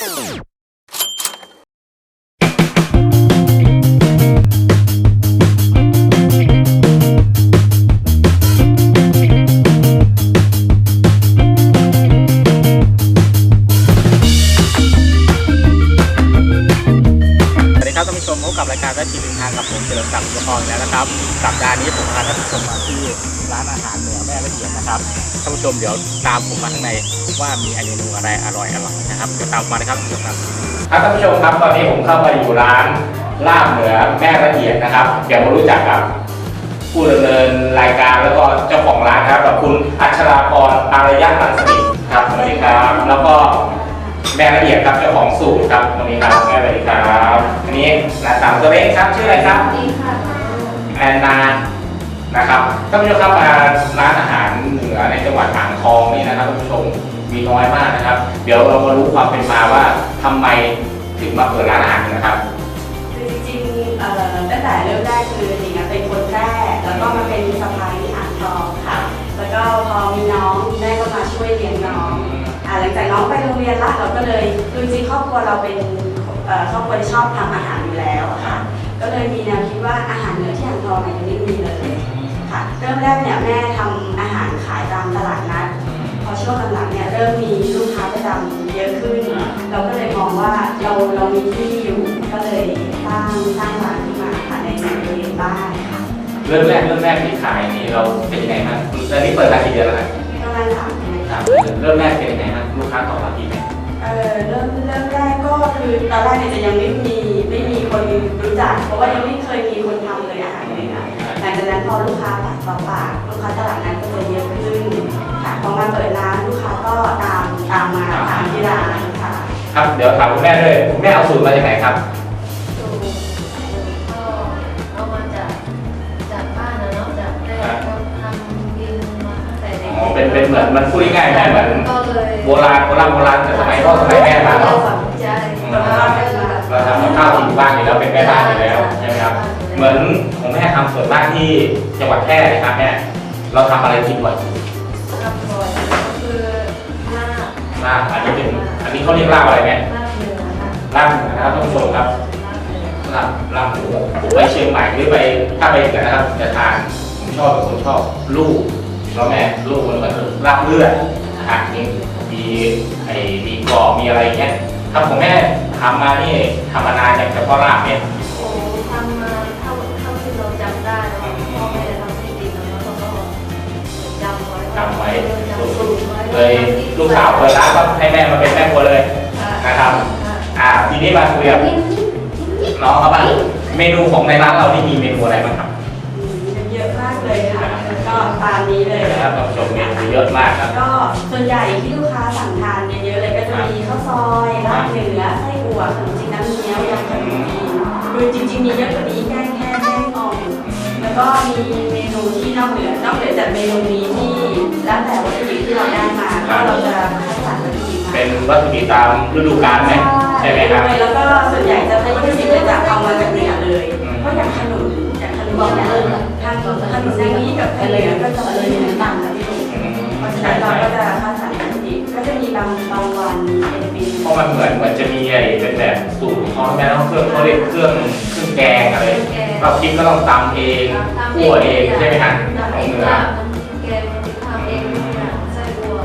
สวัสดีครับท่านผู้ชมพบกับรายการราชีดินทางกับผมเฉลิมศักดิ์สุภพรแล้วนะครับ สัปดาห์นี้ผมพาท่านผู้ชมมาที่ นะครับท่านผู้ชมเดี๋ยวตามผมมาข้างในว่ามีเมนูอะไรอร่อยอร่อยนะครับเดี๋ยวตามมานะครับท่านผู้ชมครับครับท่านผู้ชมครับตอนนี้ผมเข้ามาอยู่ร้านลาบเหนือแม่ละเอียดนะครับ เดี๋ยวมารู้จักกับผู้ดำเนินรายการแล้วก็เจ้าของร้านครับกับคุณอัชราพรอารยะรังสนิทครับสวัสดีครับ แล้วก็แม่ละเอียดครับเจ้าของสูตรครับวันนี้ครับแม่สวัสดีครับอันนี้หลานสาวตัวเล็กครับชื่ออะไรครับดีค่ะแอนนา นะครับท่านผู้ชมครับมาร้านอาหารเหนือในจังหวัดอ่างทองนี่นะครับท่านผู้ชมมีน้อยมากนะครับ เดี๋ยวเรามารู้ความเป็นมาว่าทำไมถึงมาเปิดร้านอาหารนะครับคือจริงๆเอ่อตั้งแต่เริ่มแรกคือหนิงอะเป็นคนแรก แล้วก็มาเป็นสะพ้ายอ่างทองค่ะ แล้วก็พอมีน้องแม่ก็มาช่วยเลี้ยงน้องอ่าหลังจากน้องไปโรงเรียนละเราก็เลยคือจริงๆครอบครัวเราเป็นเอ่อครอบครัวที่ชอบทำอาหารอยู่แล้วค่ะ ก็เลยมีแนวคิดว่าอาหารเหนือที่อ่างทองเนี่ยยังไม่มีเลยค่ะเริ่มแรกเนี่ยแม่ทำอาหารขายตามตลาดนัดพอช่วงหลังๆเนี่ยเริ่มมีลูกค้าประจำเยอะขึ้น เราก็เลยมองว่าเราเรามีที่อยู่ก็เลยสร้างสร้างร้านขึ้นมาค่ะในในบริเวณบ้านค่ะเริ่มแรกเริ่มแรกที่ขายนี่เราเป็นยังไงบ้างตอนนี้เปิดร้านกี่เดือนแล้วครับประมาณสามเดือนครัค่ะบเริ่มแรกเป็นยังไงครับลูกค้าตอบรับดีไหมเออเริ่มเริ่มแรกก็คือตอนแรกเนี่ยจะยังไม่มีไม่มี คนรู้จัก เพราะว่ายังไม่เคยมีคนทำเลยอาหารเลยนะหลังจากนั้นพอลูกค้าปากต่อปากลูกค้าตลาดนั้นก็จะเยอะขึ้นค่ะพอมาเปิดร้านลูกค้าก็ตามตามมาตามที่ร้านค่ะครับเดี๋ยวถามคุณแม่ด้วยคุณแม่เอาสูตรมาจากไหนครับสูตรก็เอามาจากจากบ้านนะเนาะจากแม่ก็ทำกินมาตั้งแต่เด็กอ๋อเป็นเป็นเหมือนมันพูดง่ายๆแม่เหมือนก็เลยโบราณโบราณโบราณแต่สมัยพ่อสมัยแม่มาเราเนาะฝังใจเรา ทำกับข้าวกินบ้านอยู่แล้วเป็นแม่บ้านอยู่แล้วใช่ไหมครับ เหมือนของแม่ทำส่วนมากที่จังหวัดแพร่นะครับแม่เราทำอะไรกินบ่อยทำบ่อยก็คือลาบลาบอันนี้เป็นอันนี้เขาเรียกลาบอะไรแม่ลาบเหนือค่ะลาบหมูนะครับท่านผู้ชมครับลาบเหนือลาบลาบหมูผมไปเชียงใหม่หรือไปถ้าไปกันนะครับจะทานผมชอบเป็นคนชอบลูกแล้วแม่ลูกมันเหมือนลาบเลือดนะฮะมีมีไอ้มีกรอบมีอะไรเงี้ย ถ้าผมแม่ทำมานี่ทำมานานอย่างเฉพาะลาบเนี่ย โอ้ทำมาเท่าเท่าที่เราจำได้เนาะพ่อแม่ทำให้กินแล้วเราก็จำไว้จำไว้ จำสูตรไว้เลยลูกสาวเปิดร้านก็ให้แม่มาเป็นแม่ครัวเลยนะครับ อ่าทีนี้มาคุยกับน้องเขาบ้างเมนูของในร้านเรานี่มีเมนูอะไรบ้างครับอืมเยอะมากเลยค่ะก็ตามนี้เลยนะครับท่านผู้ชมเมนูเยอะมากครับ ก็ส่วนใหญ่ที่ลูกค้าสั่งทาน ข้าวซอยลาบเหนือไส้อั่วขนมจีนน้ำเงี้ยวยำขนมจีนคือจริงๆมีเยอะกว่านี้แกงแค่แกงอ่อมแล้วก็มีเมนูที่นอกเหนือนอกเหนือจากเมนูนี้ที่แล้วแต่วัตถุดิบที่เราได้มาก็เราจะคัดสรรวัตถุดิบมาเป็นวัตถุดิบตามฤดูกาลไหมใช่ไหมครับแล้วก็ส่วนใหญ่จะใช้วัตถุดิบเลยจากเอามาจากเหนือเลยอืมเพราะอย่างขนมอย่างขนมเนี่ยทางขนมทางนี้กับทางเหนือก็จะเลยในน้ำตาลนะพี่อืมเพราะฉะใช่นั้นเราใช่ก็จะคัดสรรวัตถุดิบ ก็จะมีบางบางวันเป็นเมนูเพราะมันเหมือนเหมือนจะมีไอ้เป็นแบบสูตรของเขาแม่ต้องเครื่องเขาเรียกเครื่องเครื่องแกงอะไรเราพริกก็ต้องตำเองคั่วเองใช่ไหมฮะของเหนือน้ำแกงทำเองอย่างไส้บัว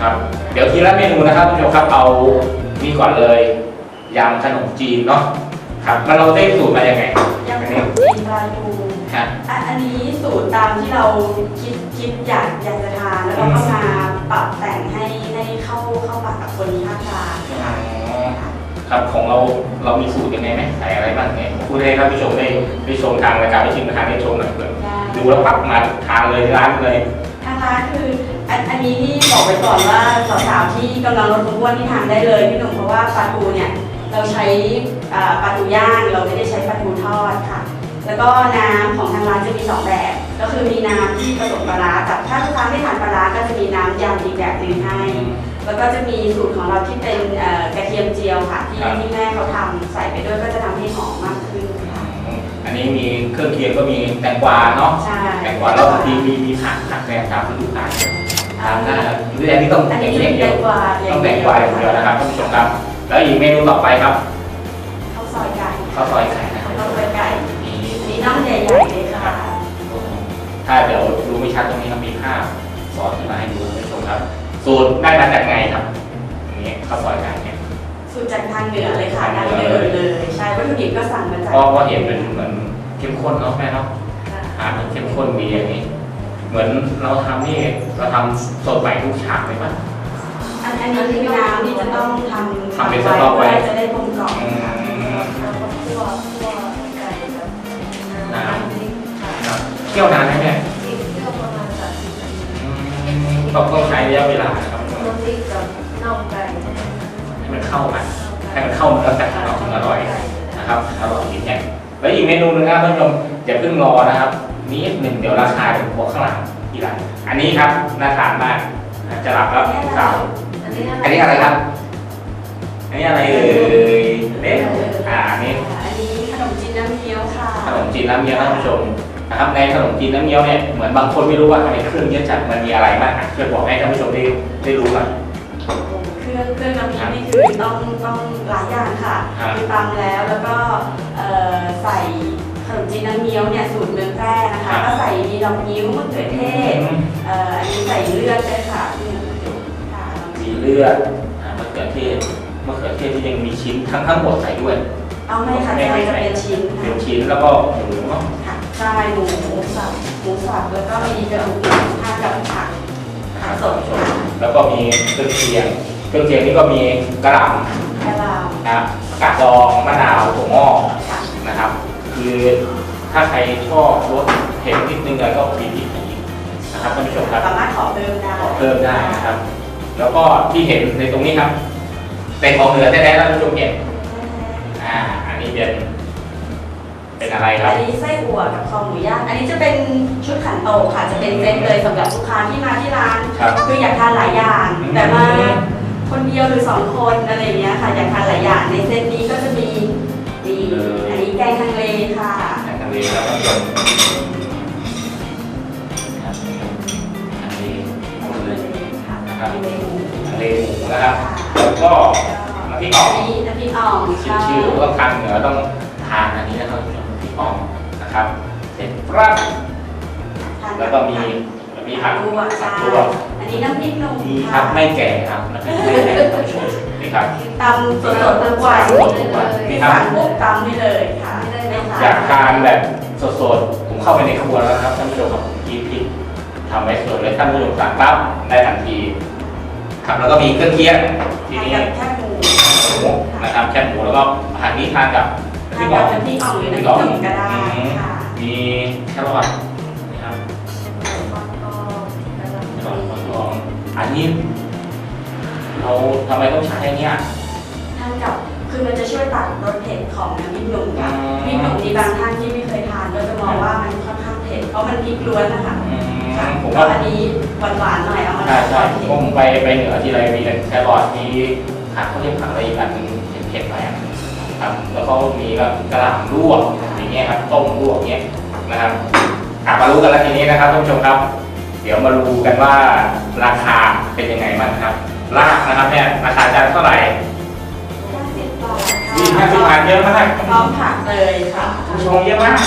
ครับ เดี๋ยวทีละเมนูนะครับทุกท่านครับเอานี่ก่อนเลยยำขนมจีนเนาะครับมันเราได้สูตรมายังไงยำขอันนนี้มจีนปลาทูครับอะอันนี้สูตรตามที่เราคิดคิดอยากอยากจะทานแล้วเราก็มาปรับแต่งให้ นภาคกลางอ๋อครับของเราเรามีสูตรยังไงไหมใส่อะไรบ้างไงพูดให้ท่านผู้ชมได้ได้ชมทางรายการได้ชิมทางได้ชมหน่อยเผื่อดูแล้วปักมาทานเลยที่ร้านเลยทางร้านคืออันอันนี้นี่บอกไว้ก่อนว่าสาวๆที่กำลังลดความอ้วนที่ทานได้เลยพี่หนุ่มเพราะว่าปลาทูเนี่ยเราใช้อ่าปลาทูย่างเราไม่ได้ใช้ปลาทูทอดค่ะ แล้วก็น้ำของทางร้านจะมีสองแบบ ก็คือมีน้ำที่ผสมปลาร้ากับถ้าลูกค้าไม่ทานปลาร้าก็จะมีน้ำยำอีกแบบหนึ่งให้ แล้วก็จะมีสูตรของเราที่เป็นเอ่อกระเทียมเจียวค่ะที่ครับ ที่แม่เขาทำใส่ไปด้วยก็จะทำให้หอมมากขึ้นค่ะอันนี้มีเครื่องเคียงก็มีแตงกวาเนาะ ใช่แตงกวาแล้วบางทีมีมีผักผักแกงตามฤดูกาลทานได้หรืออันนี้ต้องอันอย่างนี้นี้อย่างเดีแตยวงกวาต้องแตงกวาอย่างเดียวนะครับท่านผู้ชมครับ แล้วอีกเมนูต่อไปครับข้าวซอยไก่ข้าวซอยไก่นะครับข้าวซอยไก่มีอันนี้น้ำใหญ่ๆเลยค่ะถ้าเดี๋ยวดูไม่ชัดตรงนี้เรามีภาพสอนขึ้นมาให้ดูท่านผู้ชมครับ สูตรได้มาจากไงครับอย่างนี้ข้าวซอยไก่เนี่ยสูตรจากทางเหนือเลยค่ะดั้งเดิมเลย ใช่วัตถุดิบก็สั่งมาจากเพราะว่าเห็นเป็นเหมือนเข้มข้นเนาะแม่เนาะค่ะอาหารมันเข้มข้นดีอย่างนี้ เหมือนเราทำนี่เราทำสดใหม่ทุกฉากเลยป่ะอันอันนี้คือน้ำที่จะต้องทำทำเป็นสต๊อกไว้ เพื่จะได้กลมกล่อมอืมแล้วก็คั่วคั่วไก่กับน้ำพริกค่ะ ครับเคี่ยวนานไหมแม่ ต้องต้องใช้ระยะเวลานะครับน้ำพริกกับน่องไก่ให้มันเข้ากันให้มันเข้าเนื้อกันเราถึงอร่อยนะครับอร่อยจริงแน่แล้วอีกเมนูหนึงนะครับท่านผู้ชมอย่าเพิ่งรอนะครับนิดหนึ่งเดี๋ยวราคาเดี๋ยวบอกข้างหลังทีหลังอันนี้ครับน่าทานมากจะหลับแล้วสาวอันนี้อันนี้อะไรครับ อันนี้อะไรเอ่ยเด็กอ่าอันนี้อันนี้ขนมจีนน้ำเงี้ยวค่ะขนมจีนน้ำเงี้ยวท่านผู้ชม นะครับในขนมจีนน้ำเงี้ยวเนี่ยเหมือนบางคนไม่รู้ว่าในเครื่องเยอะจัดมันมีอะไรบ้างอะช่วยบอกให้ท่านผู้ชมได้ได้รู้หน่อย เครื่องเครื่องน้ำพริกนี่คือต้องต้องหลายอย่างค่ะครับคือตำแล้วแล้วก็เอ่อใส่ขนมจีนน้ำเงี้ยวเนี่ยสูตรเมืองแพร่นะคะ ก็ใส่มีดอกนิ้วมะเขือเทศเอ่ออันนี้ใส่เลือดด้วยค่ะนี่ค่ะมีเลือดอ่ามะเขือเทศมะเขือเทศที่ยังมีชิ้นทั้งทั้งหมดใส่ด้วย เอาไม่ค่ะจะจะเป็นชิ้นเป็นค่ะชิ้นแล้วก็หมูเนาะค่ะ ใช่หมูหมูสับหมูสับแล้วก็มีกระดูกหมูทานกับผักนะคผัรักบสดค่ะแล้วก็มีเครื่องเคียง เครื่องเคียงนี่ก็มีกระหล่ำแค่เรานะครับกาดดองมะนาวถั่วงอกค่ะนะครับ คือถ้าใครชอบรสเผ็ดนิดนึงก็มีพริกอย่างนี้นะครับท่านผู้ชมครับ สามารถขอเพิ่มได้ขอเพิ่มได้นะครับ แล้วก็ที่เห็นในตรงนี้ครับ เป็นของเหนือแท้ๆท่านผู้ชมเห็น เป็นอะไรครับ อันนี้ไส้อั่วกับคอหมูย่าง อันนี้จะเป็นชุดขันโตกค่ะ จะเป็นเซตเลยสำหรับลูกค้าที่มาที่ร้านครับคืออยากทานหลายอย่าง อืม แต่มาคนเดียวหรือสองคนอะไรอย่างเงี้ยค่ะ อยากทานหลายอย่าง ในเซตนี้ก็จะมีมีอันนี้แกงฮังเลค่ะทางทะเลครับท่านผู้ชมนะครับทางทะเลหมดเลย ค่ะนะครับมีเมนูทางทะเลหมูนะครับแล้วก็ น้ำพริกอ่อง อันนี้น้ำพริกอ่องชื่อค่ะชื่อต้องทานเหนือต้องทานอันนี้นะครับ ท่านผู้ชมน้ำพริกอ่องนะครับเสร็จปั๊บทานแล้วก็มีมีผักลวกผัค่ะกลวกอันนี้น้ำพริกหนุ่มนี่คค่ะรับไม่แก่ครับน้ำพริกไม่แก่ท่านผู้ชมนี่ครับตำสดๆทุกวันนี่ครับสั่งปุ๊บตำได้เลยค่ะไม่ทอยากทานแบบสดๆผมเข้าไปในครัวแล้วนะครับท่านผู้ชมครับผมกินพริกทำไว้สดเลยท่านผู้ชมสั่งปั๊บได้ทันทีครับแล้วก็มีเครื่องเคียงทีทานนี้กับแค่หมูหมูนะครับแค่หมูแล้วก็อาหารนี้ทานกับ ทานน้ำพกัริบกอ่องน้ำพริกอ่ออน้ำพริกหนุ่มก็ได้ค่ะมีแครอทนะครับฟักทองกระหล่ำแครอทฟักทองอันนี้เราทำไมต้องใช้อันเนี้ยทานกับคือมันจะช่วยตัดรสเผ็ดของน้ำพริกหนุ่มค่ะมพริกหนุ่มมีบางท่านที่ไม่เคยทานก็จะมองว่ามันค่อนข้างเผ็ดเพราะมันพริกล้วนนะคะผมว่าอันนี้หวานๆหน่อยเอามาใช่ใช่ผมไปไปเหนือที่ไรมีแครอทมีผักเขาเรียกผักอะไรอีกอันหนึงเผ็ดๆหน่อยอะ ครับแล้วก็มีแบบกระหล่ำลวกอย่างเงี้ยครับต้มลวกเงี้ยนะครับอะมารู้กันแล้วทีนี้นะครับท่านผู้ชมครับ เดี๋ยวมาดูกันว่าราคาเป็นยังไงบ้างครับลาบนะครับเนี่ยราคาจานเท่าไหร่ห้าสิบบาทค่ะยี่ห้าสิบบาทเยอะมากพร้อมผักเลยค่ะผู้ชมเยอะมาก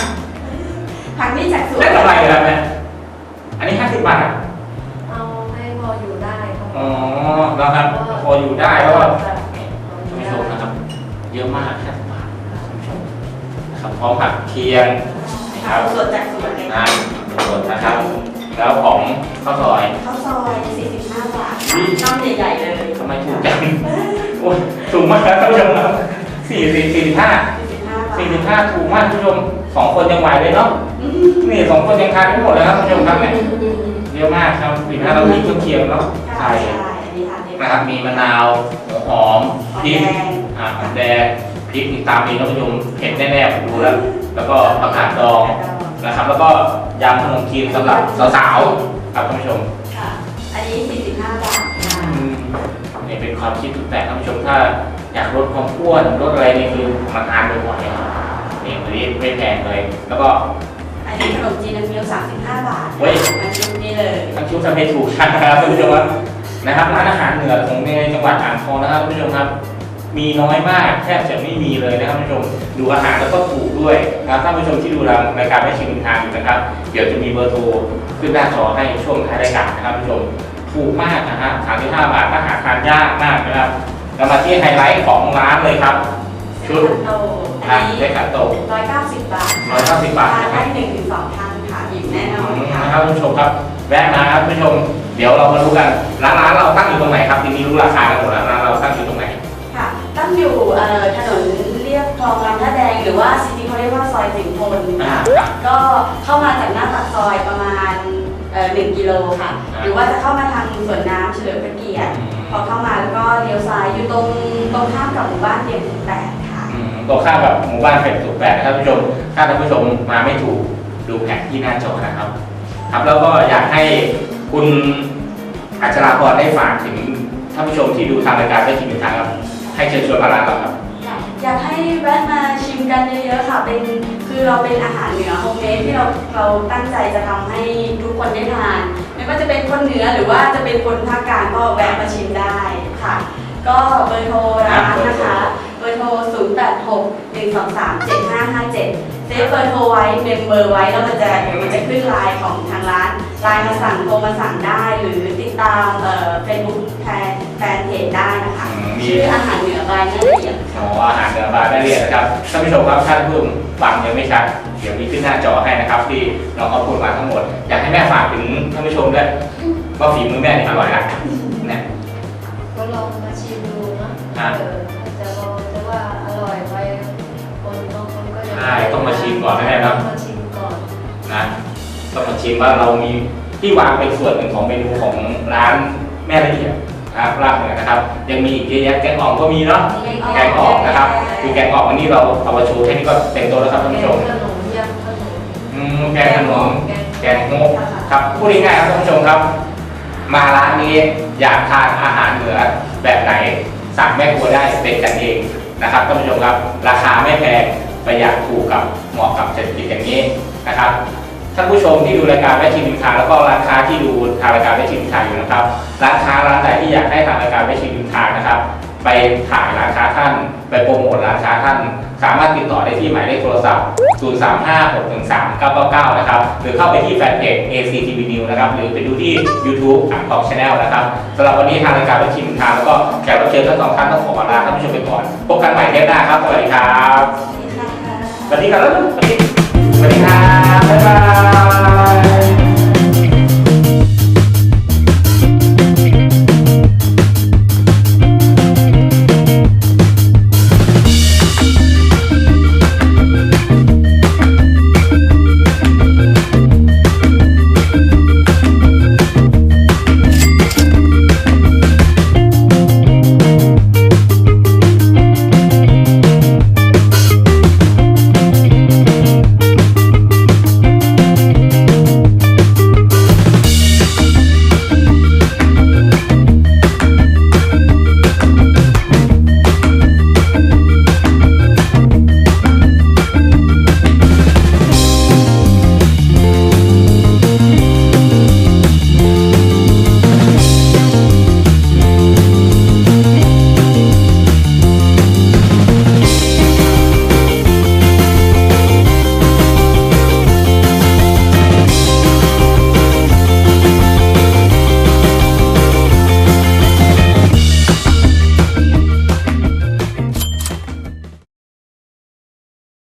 ผักนี่จากสวนได้กำไรเลยครับเนี่ยอันนี้ห้าสิบบาทเอาให้พออยู่ได้ครับอ๋อแล้วครับพออยู่ได้แล้วก็ ยอะมากแค่สิบบาทท่านผู้ชมนะครับพร้อมผักเคียงนะคผัรับกสดจากสวนเลยนะค่ะสดนะครับ แล้วของข้าวซอยข้าวซอย45บาทค่ะน้ำใหญ่ๆเลยทำไมถูกจังโอ้ยถูกมากครับท่านผู้ชมครับสี่สี่สี่สิบห้า45บาทสี่สิบห้าถูกมากท่านผู้ชมสองคนยังไหวเลยเนาะนี่สองคนยังทานไม่หมดเลยครับท่านผู้ชมครับเนี่ยเยอะมากครับสี่สิบห้าเรามีเครื่องเคียงเนาะใช่ไข่ใช่อันนี้ทานได้นะครับมีมะนาวหัวหอมหอมพริกแดง อ่าหอมแดงพริกนี่ตามนี้ท่านผู้ชมเผ็ดแน่ๆผมดูแล้ว แล้วก็ผักกาดดองนะครับ แล้วก็ยำขนมจีนสำหรับสาวๆครับท่านผู้ชมค่ะ อันนี้ 45 บาทค่ะ อืมนี่เป็นความคิดสุดแปลกท่านผู้ชมถ้าอยากลดความอ้วนลดอะไรนี่คือมาทานบ่อยๆนี่ตัวนี้ไม่แพงเลย แล้วก็ อันนี้ขนมจีนน้ำเงี้ยว 35 บาทเว้ยมันชุดนี้เลยทั้งชุดทำให้ถูกชันนะครับท่านผู้ชมครับนะครับร้านอาหารเหนือของในจังหวัดอ่างทองนะครับท่านผู้ชมครับ มีน้อยมากแทบจะไม่มีเลยนะครับท่านผู้ชมดูอาหารแล้วก็ถูกด้วยนะครับท่านผู้ชมที่ดูรายการไม่ชิมทางอยู่นะครับ เดี๋ยวจะมีเบอร์โทรขึ้นหน้าจอให้ช่วงท้ายรายการนะครับท่านผู้ชมถูกมากนะฮะ35 บาทก็หาทานยากมากนะครับเรามาที่ไฮไลท์ของร้านเลยครับ ชุดโตอะอันนี้เล็กขันโตร้อยเก้าสิบบาท190บาททานนะคได้รับหนึ่งถึงสองท่านค่ะอิ่มแน่นอนค่ะนะครับท่านผู้ชมครับแวะมาครับท่านผู้ชม เดี๋ยวเรามารู้กันร้านร้านเราตั้งอยู่ตรงไหนครับทีนี้รู้ราคากันหมดแล้วร้านเราตั้งอยู่ตรงไหนค่ะ ตั้งอยู่เอ่อถนนเรียบคลองลำท่าแดง หรือว่าซิตี้เขาเรียกว่าซอยสิงห์พลอ่าค่ะก็เข้ามาจากหน้าปากซอยประมาณเอ่อหนึ่งกิโลค่ะ อ่า หรือว่าจะเข้ามาทางสวนน้ำเฉลิมพระเกียรติอืมพอเข้ามาแล้วก็เลี้ยวซ้ายอยู่ตรงตรงข้ามกับหมู่บ้านเดียมแปดค่ะ อืมตรงข้ามแบบหมู่บ้านเป็ดถูกแปดนะครับท่านผู้ชม ถ้าท่านผู้ชมมาไม่ถูกดูแผนที่หน้าจอนะครับ ครับแล้วก็อยากให้คุณอัชราพรได้ฝากถึงท่านผู้ชมที่ดูทางรายการได้ทีมทางครับ ให้เชิญชวนพาราครับ อยากให้แวะมาชิมกันเยอะๆค่ะ เป็นคือเราเป็นอาหารเหนือโฮมเมดที่เราเราตั้งใจจะทำให้ทุกคนได้ทาน ไม่ว่าจะเป็นคนเหนือหรือว่าจะเป็นคนภาคกลางก็แวะมาชิมได้ค่ะ ก็เบอร์โทรร้านนะคะ เบอร์โทร 0 8 6 1 2 3 7 5 5 7 เซฟเบอร์โทรไว้เมมเบอร์ไว้แล้วมันจะเดี๋ยวมันจะขึ้นไลน์ของทางร้านไลน์มาสั่งโทรมาสั่งได้ หรือติดตามเอ่อเฟซบุ๊กแฟนแฟนเพจได้นะคะอืมมี ชื่ออาหารเหนือบายน่าละเอียดอ๋ออาหารเหนือบาร์ได้เรียนนะครับท่านผู้ชมครับท่านผู้ชมฟังยังไม่ชัดเดี๋ยวมีขึ้นหน้าจอให้นะครับ ที่น้องเขาพูดมาทั้งหมด อยากให้แม่ฝากถึงท่านผู้ชมด้วยว่าฝีมือแม่นี่อร่อยนะเนี่ยก็ลองมาชิมดูเนาะอะ เออ ใช่ต้องมาชิมก่อนนะแม่เนาะต้องมาชิมก่อนนะต้องมาชิมว่าเรามีที่วางเป็นส่วนหนึ่งของเมนูของร้านแม่ละเอียดนะครับลาบเหนือนะครับ ยังมีอีกเยอะแยะแกงอ่อมก็มีเนาะแกงอ่อมนะครับคือแกงอ่อมวันนี้เราเอามาโชว์แค่นี้ก็เต็มโต๊ะแล้วครับท่านผู้ชมขนมยำขนมอืมแกงขนมแกงโมกครับพูดง่ายๆครับท่านผู้ชมครับ มาร้านนี้อยากทานอาหารเหนือแบบไหนสั่งแม่ครัวได้เป็นกันเองนะครับท่านผู้ชมครับ ราคาไม่แพง ประหยัดถูกกับเหมาะกับเศรษฐกิจอย่างนี้นะครับท่านผู้ชมที่ดูรายการแม่ชิมพิมทาแล้วก็ร้านค้าที่ดูทางรายการแม่ชิมพิมทาอยู่นะครับ ร้านค้าร้านใดที่อยากให้ทางรายการแม่ชิมพิมทานะครับ ไปถ่ายร้านค้าท่านไปโปรโมทร้านค้าท่าน สามารถติดต่อได้ที่หมายเลขโทรศัพท์ 035613999 นะครับ หรือเข้าไปที่แฟนเพจ ACTV News นะครับ หรือไปดูที่ YouTube อ่างทอง Channel นะครับสำหรับวันนี้ทางรายการประชิมทางแล้วก็แขกรับเชิญทั้งสองท่านต้องขอลาท่านผู้ชมไปก่อน พบกันใหม่เทปหน้าครับ สวัสดีครับ สวัสดีครับสวัสดีสวัสดีครับบ๊ายบาย